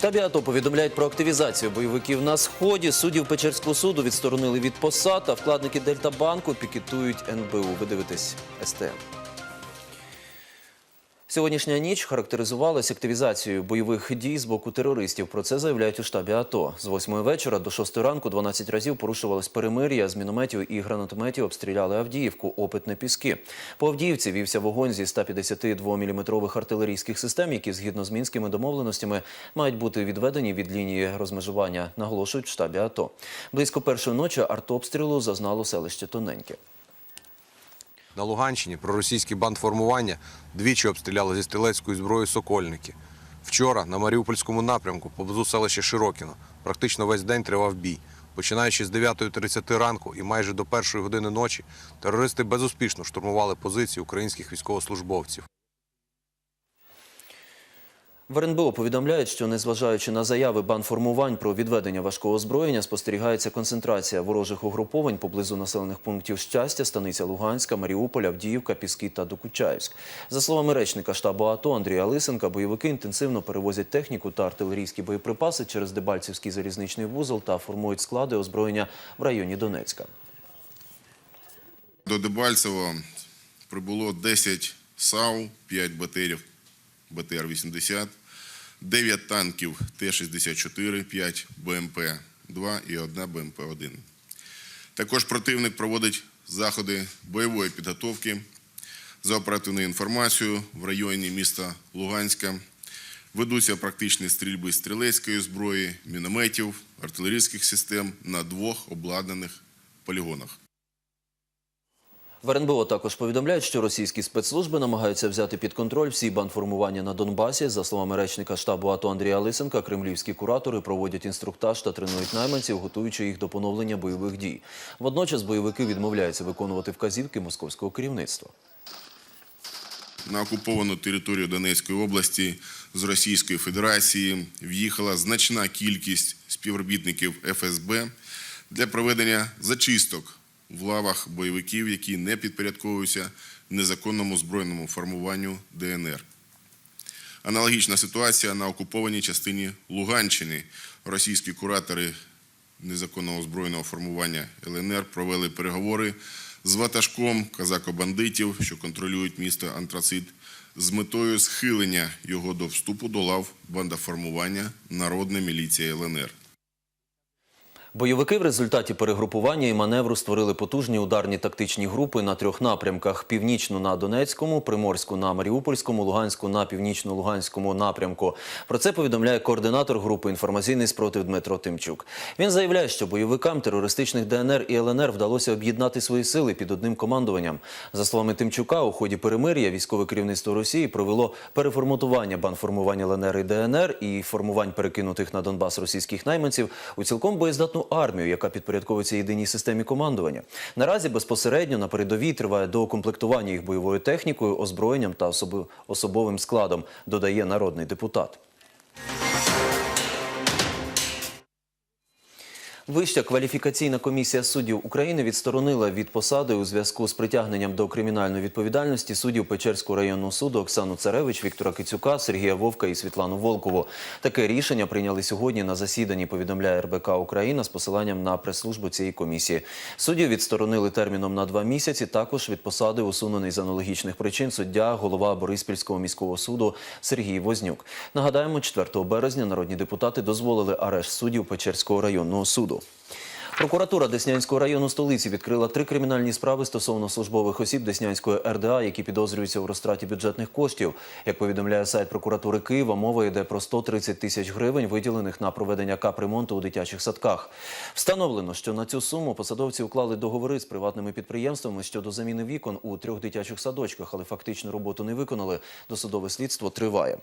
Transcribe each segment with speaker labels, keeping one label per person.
Speaker 1: Штабі АТО повідомляють про активізацію бойовиків на сході. Суддів Печерського суду відсторонили від посад, а вкладники Дельтабанку пікетують НБУ. Ви дивитесь СТМ. Сьогоднішня ніч характеризувалась активізацією бойових дій з боку терористів. Про це заявляють у штабі АТО. З 8 вечора до 6 ранку 12 разів порушувалось перемир'я. З мінометів і гранатометів обстріляли Авдіївку, опитне піски. По Авдіївці вівся вогонь зі 152-мм артилерійських систем, які згідно з мінськими домовленостями мають бути відведені від лінії розмежування, наголошують в штабі АТО. Близько першої ночі артобстрілу зазнало селище Тоненьке.
Speaker 2: На Луганщині проросійські бандформування двічі обстріляли зі стрілецької зброї сокольники. Вчора на Маріупольському напрямку поблизу селища Широкіно практично весь день тривав бій. Починаючи з 9.30 ранку і майже до першої години ночі, терористи безуспішно штурмували позиції українських військовослужбовців.
Speaker 1: В РНБО повідомляють, що незважаючи на заяви банформувань про відведення важкого озброєння, спостерігається концентрація ворожих угруповань поблизу населених пунктів щастя, станиця Луганська, Маріуполь, Авдіївка, Піски та Докучаївськ. За словами речника штабу АТО Андрія Лисенка, бойовики інтенсивно перевозять техніку та артилерійські боєприпаси через Дебальцівський залізничний вузол та формують склади озброєння в районі Донецька.
Speaker 3: До Дебальцева прибуло 10 САУ, 5 БТРів БТР-80, 9 танків Т-64, 5 БМП-2 і 1 БМП-1. Також противник проводить заходи бойової підготовки за оперативною інформацією в районі міста Луганська. Ведуться практичні стрільби стрілецької зброї, мінометів, артилерійських систем на двох обладнаних полігонах.
Speaker 1: В РНБО також повідомляють, що російські спецслужби намагаються взяти під контроль всі бандформування на Донбасі. За словами речника штабу АТО Андрія Лисенка, кремлівські куратори проводять інструктаж та тренують найманців, готуючи їх до поновлення бойових дій. Водночас бойовики відмовляються виконувати вказівки московського керівництва.
Speaker 3: На окуповану територію Донецької області з Російської Федерації в'їхала значна кількість співробітників ФСБ для проведення зачисток в лавах бойовиків, які не підпорядковуються незаконному збройному формуванню ДНР. Аналогічна ситуація на окупованій частині Луганщини. Російські куратори незаконного збройного формування ЛНР провели переговори з ватажком казако-бандитів, що контролюють місто Антрацит, з метою схилення його до вступу до лав бандаформування Народна міліція ЛНР.
Speaker 1: Бойовики в результаті перегрупування і маневру створили потужні ударні тактичні групи на трьох напрямках: північну на Донецькому, Приморську на Маріупольському, Луганську на північно-Луганському напрямку. Про це повідомляє координатор групи інформаційний спротив Дмитро Тимчук. Він заявляє, що бойовикам терористичних ДНР і ЛНР вдалося об'єднати свої сили під одним командуванням. За словами Тимчука, у ході перемир'я військове керівництво Росії провело переформатування банформування ЛНР і ДНР і формувань перекинутих на Донбас російських найманців у цілком боєздатну армію, яка підпорядковується єдиній системі командування. Наразі безпосередньо на передовій триває доукомплектування їх бойовою технікою, озброєнням та особовим складом, додає народний депутат. Вища кваліфікаційна комісія суддів України відсторонила від посади у зв'язку з притягненням до кримінальної відповідальності суддів Печерського районного суду Оксану Царевич, Віктора Кицюка, Сергія Вовка і Світлану Волкову. Таке рішення прийняли сьогодні на засіданні. Повідомляє РБК Україна з посиланням на прес-службу цієї комісії. Суддів відсторонили терміном на два місяці. Також від посади усунений з аналогічних причин суддя, голова Бориспільського міського суду Сергій Вознюк. Нагадаємо, 4 березня народні депутати дозволили арешт суддів Печерського районного суду. Прокуратура Деснянського району столиці відкрила три кримінальні справи стосовно службових осіб Деснянської РДА, які підозрюються у розтраті бюджетних коштів. Як повідомляє сайт прокуратури Києва, мова йде про 130 тисяч гривень, виділених на проведення капремонту у дитячих садках. Встановлено, що на цю суму посадовці уклали договори з приватними підприємствами щодо заміни вікон у трьох дитячих садочках, але фактично роботу не виконали. Досудове слідство триває.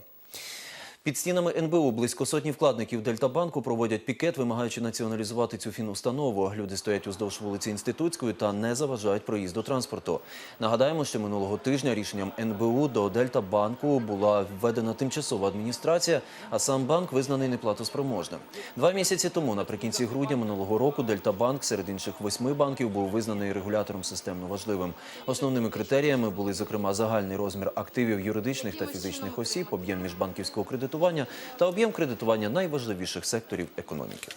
Speaker 1: Під стінами НБУ близько сотні вкладників Дельтабанку проводять пікет, вимагаючи націоналізувати цю фінустанову. Люди стоять уздовж вулиці Інститутської та не заважають проїзду транспорту. Нагадаємо, що минулого тижня рішенням НБУ до Дельтабанку була введена тимчасова адміністрація, а сам банк визнаний неплатоспроможним. Два місяці тому, наприкінці грудня минулого року, Дельтабанк серед інших восьми банків був визнаний регулятором системно важливим. Основними критеріями були зокрема загальний розмір активів юридичних та фізичних осіб, об'єм міжбанківського кредитування кредитування та об'єм кредитування найважливіших секторів економіки.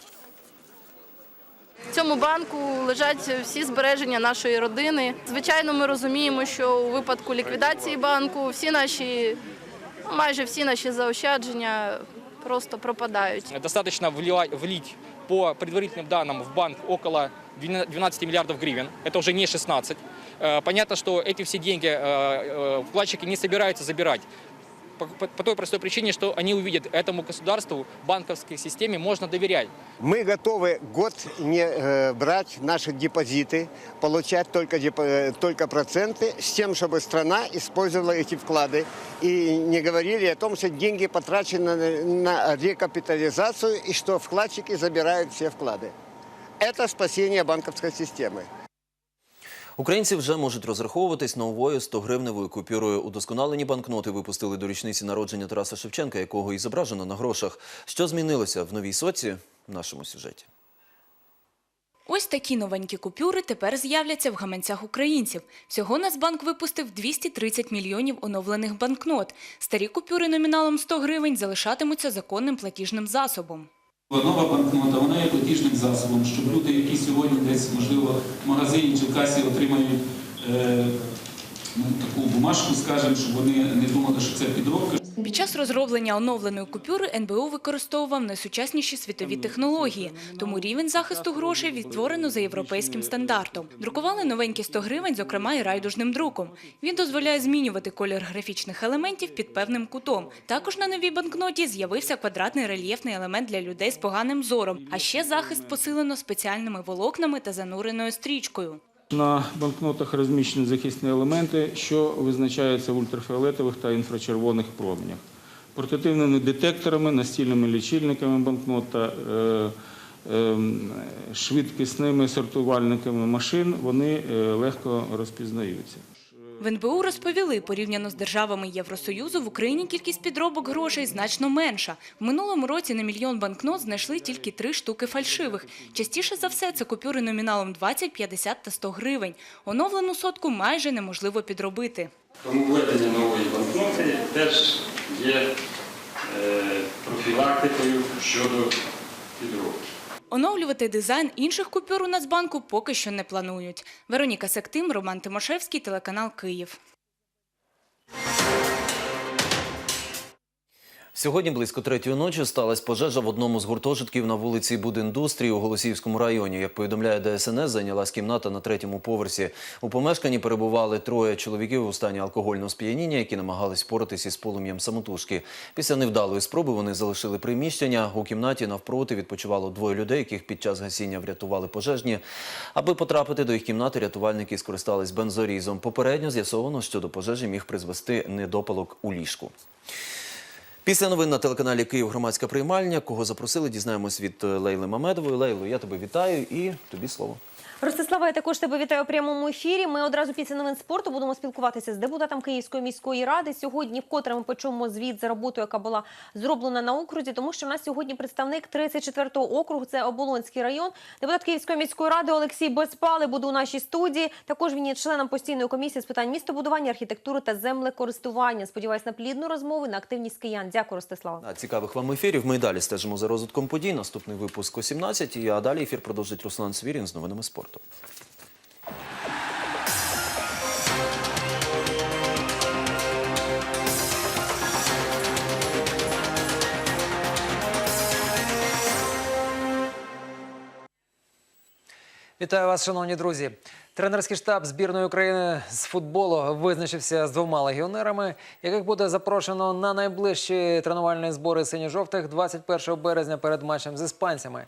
Speaker 4: В цьому банку лежать всі збереження нашої родини. Звичайно, ми розуміємо, що у випадку ліквідації банку всі наші, ну, майже всі наші заощадження просто пропадають.
Speaker 5: Достаточно вливать- влить по предварительным данным в банк около 12 миллиардов гривен. Это уже не 16. Э, Понятно, что эти все деньги э, э, вкладчики не собираются забирать. По, по- той простой причине, что они увидят этому государству, банковской системе можно доверять.
Speaker 6: Мы готовы год не э, брать наши депозиты, получать только, депо- э, только проценты, с тем, чтобы страна использовала эти вклады. И не говорили о том, что деньги потрачены на, на рекапитализацию и что вкладчики забирают все вклады. Это спасение банковской системы.
Speaker 1: Українці вже можуть розраховуватись новою 100-гривневою купюрою. Удосконалені банкноти випустили до річниці народження Тараса Шевченка, якого і зображено на грошах. Що змінилося в новій соці в нашому сюжеті?
Speaker 7: Ось такі новенькі купюри тепер з'являться в гаманцях українців. Всього Нацбанк випустив 230 мільйонів оновлених банкнот. Старі купюри номіналом 100 гривень залишатимуться законним платіжним засобом.
Speaker 8: Нова банкнота, вона є платіжним засобом, щоб люди, які сьогодні десь, можливо, в магазині чи в касі отримають е, ну, таку бумажку, скажімо, щоб вони не думали, що це підробка,
Speaker 7: Під час розроблення оновленої купюри НБУ використовував найсучасніші світові технології, тому рівень захисту грошей відтворено за європейським стандартом. Друкували новенькі 100 гривень, зокрема і райдужним друком. Він дозволяє змінювати колір графічних елементів під певним кутом. Також на новій банкноті з'явився квадратний рельєфний елемент для людей з поганим зором. А ще захист посилено спеціальними волокнами та зануреною стрічкою.
Speaker 8: На банкнотах розміщені захисні елементи, що визначаються в ультрафіолетових та інфрачервоних променях. Портативними детекторами, настільними лічильниками банкнот та е, е, швидкісними сортувальниками машин вони е, легко розпізнаються.
Speaker 7: В НБУ розповіли, порівняно з державами Євросоюзу, в Україні кількість підробок грошей значно менша. В минулому році на мільйон банкнот знайшли тільки три штуки фальшивих. Частіше за все це купюри номіналом 20, 50 та 100 гривень. Оновлену сотку майже неможливо підробити.
Speaker 9: Тому введення нової банкноти теж є е, профілактикою щодо підробки.
Speaker 7: Оновлювати дизайн інших купюр у Нацбанку поки що не планують. Вероніка Сектим, Роман Тимошевський, телеканал Київ.
Speaker 1: Сьогодні близько третьої ночі сталася пожежа в одному з гуртожитків на вулиці Будіндустрії у Голосіївському районі. Як повідомляє ДСНС, зайнялась кімната на третьому поверсі. У помешканні перебували троє чоловіків у стані алкогольного сп'яніння, які намагались впоратись із полум'ям самотужки. Після невдалої спроби вони залишили приміщення. У кімнаті навпроти відпочивало двоє людей, яких під час гасіння врятували пожежні. Аби потрапити до їх кімнати, рятувальники скористались бензорізом. Попередньо з'ясовано, що до пожежі міг призвести недопалок у ліжку. Після новин на телеканалі Київ громадська приймальня. Кого запросили, дізнаємось від е, Лейли Мамедової. Лейло, я тебе вітаю і тобі слово.
Speaker 10: Ростислава, я також тебе вітаю у прямому ефірі. Ми одразу після новин спорту будемо спілкуватися з депутатом Київської міської ради. Сьогодні вкотре ми почуємо звіт за роботу, яка була зроблена на окрузі, тому що в нас сьогодні представник 34-го округу, це Оболонський район. Депутат Київської міської ради Олексій Безпали буде у нашій студії. Також він є членом постійної комісії з питань містобудування, архітектури та землекористування. Сподіваюсь на плідну розмову, на активність киян. Дякую, Ростислава.
Speaker 1: Цікавих вам ефірів. Ми далі стежимо за розвитком подій. Наступний випуск о 17 а далі ефір продовжить Руслан Свірін з новинами спорту.
Speaker 11: Вітаю вас, шановні друзі. Тренерський штаб збірної України з футболу визначився з двома легіонерами, яких буде запрошено на найближчі тренувальні збори синьо-жовтих 21 березня перед матчем з іспанцями.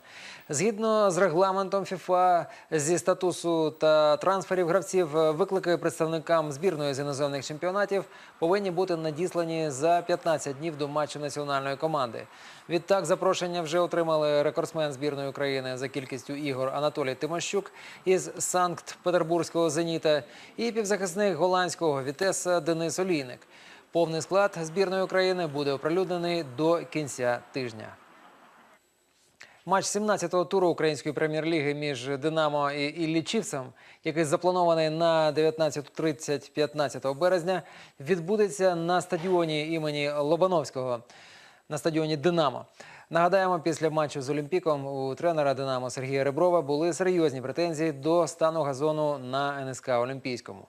Speaker 11: Згідно з регламентом ФІФА зі статусу та трансферів гравців, виклики представникам збірної з іноземних чемпіонатів повинні бути надіслані за 15 днів до матчу національної команди. Відтак запрошення вже отримали рекордсмен збірної України за кількістю ігор Анатолій Тимощук із Санкт-Петербурзького Зеніта і півзахисник голландського Вітеса Денис Олійник. Повний склад збірної України буде оприлюднений до кінця тижня. Матч 17-го туру української прем'єр-ліги між Динамо і Іллічівцем, який запланований на 19.30 15 березня, відбудеться на стадіоні імені Лобановського. на стадіоні Динамо. Нагадаємо, після матчу з Олімпіком у тренера Динамо Сергія Реброва були серйозні претензії до стану газону на НСК Олімпійському.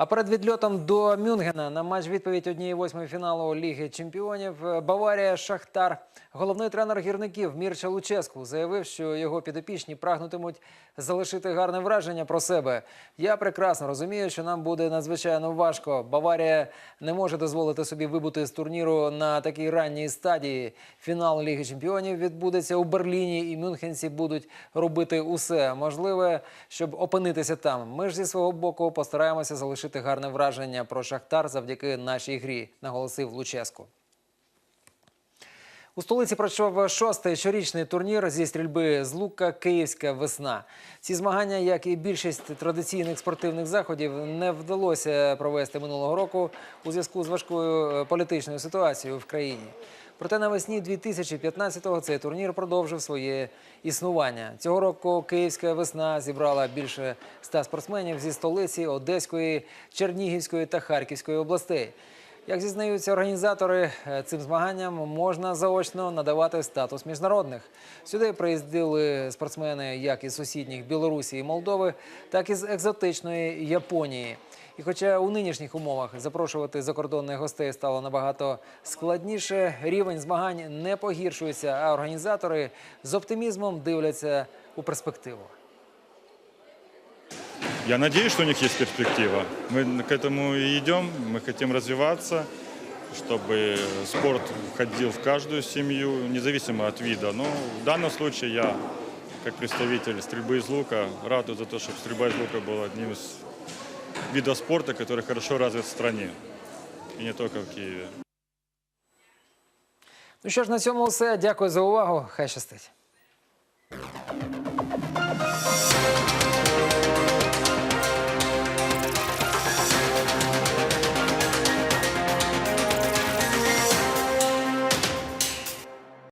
Speaker 11: А перед відльотом до Мюнхена на матч відповідь однієї восьмої фіналу Ліги Чемпіонів е, Баварія Шахтар. Головний тренер гірників Мірча Луческу заявив, що його підопічні прагнутимуть залишити гарне враження про себе. Я прекрасно розумію, що нам буде надзвичайно важко. Баварія не може дозволити собі вибути з турніру на такій ранній стадії. Фінал Ліги Чемпіонів відбудеться у Берліні, і мюнхенці будуть робити усе можливе, щоб опинитися там. Ми ж зі свого боку постараємося залишити гарне враження про Шахтар завдяки нашій грі, наголосив Луческу. У столиці пройшов шостий щорічний турнір зі стрільби з лука Київська весна. Ці змагання, як і більшість традиційних спортивних заходів, не вдалося провести минулого року у зв'язку з важкою е, політичною ситуацією в країні. Проте навесні 2015-го цей турнір продовжив своє існування. Цього року Київська весна зібрала більше ста спортсменів зі столиці Одеської, Чернігівської та Харківської областей. Як зізнаються організатори, е, цим змаганням можна заочно надавати статус міжнародних. Сюди приїздили спортсмени як із сусідніх Білорусі і Молдови, так і з екзотичної Японії. І хоча у нинішніх умовах запрошувати закордонних гостей стало набагато складніше, рівень змагань не погіршується, а організатори з оптимізмом дивляться у перспективу.
Speaker 12: Я надеюсь, что у них есть перспектива. Мы к этому и идем, мы хотим развиваться, чтобы спорт входил в каждую семью, независимо от вида. Но в данном случае я, как представитель стрельбы из лука, радуюсь за то, чтобы стрельба из лука была одним из видов спорта, который хорошо развит в стране. И не только в Киеве.
Speaker 11: Ну що ж, на цьому все. Дякую за увагу. Хай щастить.